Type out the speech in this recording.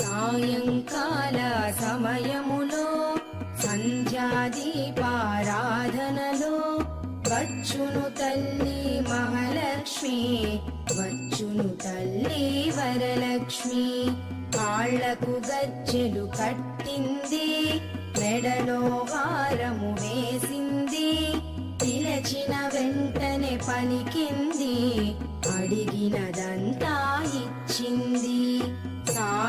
సాయంకాల సమయములో సంధ్యాదీపారాధనలో వచ్చును తల్లి మహాలక్ష్మి వచ్చును తల్లి వరలక్ష్మి. కాళ్ళకు గజ్జెలు కట్టింది మెడలో వారము వేసింది. పిలచిన వెంటనే పలికింది అడిగినదా